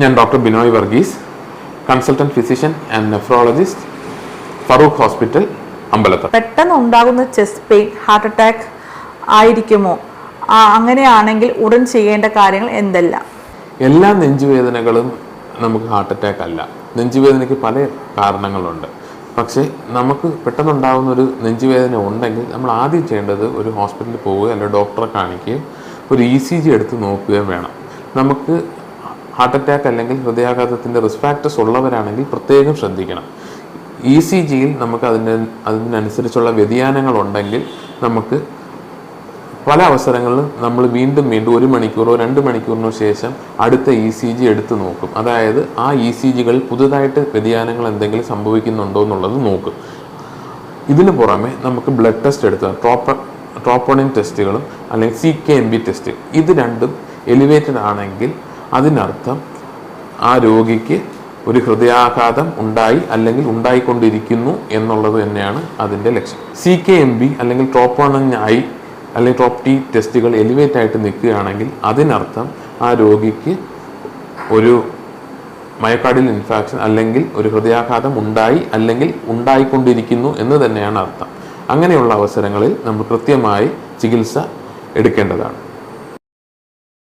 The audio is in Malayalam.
ഞാൻ doctor Binoy Varghese consultant physician and nephrologist Farook hospital Ambalathara പെട്ടെന്ന് ഉണ്ടാകുന്ന ചെസ്റ്റ് പെയിൻ ഹാർട്ട് അറ്റാക്ക് ആയിരിക്കുമോ? അങ്ങനെയാണെങ്കിൽ ഉടൻ ചെയ്യേണ്ട കാര്യങ്ങൾ എന്തെല്ലാം? എല്ലാ നെഞ്ചുവേദനകളും നമുക്ക് ഹാർട്ട് അറ്റാക്ക് അല്ല. നെഞ്ചുവേദനയ്ക്ക് പല കാരണങ്ങളുണ്ട്. പക്ഷേ നമുക്ക് പെട്ടെന്നുണ്ടാകുന്ന ഒരു നെഞ്ചുവേദന ഉണ്ടെങ്കിൽ നമ്മൾ ആദ്യം ചെയ്യേണ്ടത് ഒരു ഹോസ്പിറ്റലിൽ പോവുകയോ അല്ലെങ്കിൽ ഡോക്ടറെ കാണിക്കുകയും ഒരു ഇ സി ജി എടുത്ത് നോക്കുകയും വേണം. നമുക്ക് ഹാർട്ട് അറ്റാക്ക് അല്ലെങ്കിൽ ഹൃദയാഘാതത്തിന്റെ റിസ്ക് ഫാക്ടേഴ്സ് ഉള്ളവരാണെങ്കിൽ പ്രത്യേകം ശ്രദ്ധിക്കണം. ഇ സി ജിയിൽ നമുക്ക് അതിന് അതിനനുസരിച്ചുള്ള വ്യതിയാനങ്ങൾ ഉണ്ടെങ്കിൽ നമുക്ക് പല അവസരങ്ങളിലും നമ്മൾ വീണ്ടും വീണ്ടും ഒരു മണിക്കൂറോ രണ്ട് മണിക്കൂറിനോ ശേഷം അടുത്ത ഇ സി ജി എടുത്ത് നോക്കും. അതായത് ആ ഇ സി ജികൾ പുതുതായിട്ട് വ്യതിയാനങ്ങൾ എന്തെങ്കിലും സംഭവിക്കുന്നുണ്ടോ എന്നുള്ളത് നോക്കും. ഇതിന് പുറമെ നമുക്ക് ബ്ലഡ് ടെസ്റ്റ് എടുത്താൽ ട്രോപ്പ ട്രോപ്പോണിൻ ടെസ്റ്റുകളും അല്ലെങ്കിൽ C K M B test ഇത് രണ്ടും എലിവേറ്റഡ് ആണെങ്കിൽ അതിനർത്ഥം ആ രോഗിക്ക് ഒരു ഹൃദയാഘാതം ഉണ്ടായി അല്ലെങ്കിൽ ഉണ്ടായിക്കൊണ്ടിരിക്കുന്നു എന്നുള്ളത് തന്നെയാണ് അതിന്റെ ലക്ഷ്യം. സി കെ എം ബി അല്ലെങ്കിൽ ടോപ്പ് വൺ ഐ അല്ലെങ്കിൽ ടോപ്പ് ടി ടെസ്റ്റുകൾ എലിവേറ്റ് ആയിട്ട് നിൽക്കുകയാണെങ്കിൽ അതിനർത്ഥം ആ രോഗിക്ക് ഒരു മയക്കാടിൽ ഇൻഫാക്ഷൻ അല്ലെങ്കിൽ ഒരു ഹൃദയാഘാതം ഉണ്ടായി അല്ലെങ്കിൽ ഉണ്ടായിക്കൊണ്ടിരിക്കുന്നു എന്ന് തന്നെയാണ് അർത്ഥം. അങ്ങനെയുള്ള അവസരങ്ങളിൽ നമ്മൾ കൃത്യമായി ചികിത്സ എടുക്കേണ്ടതാണ്.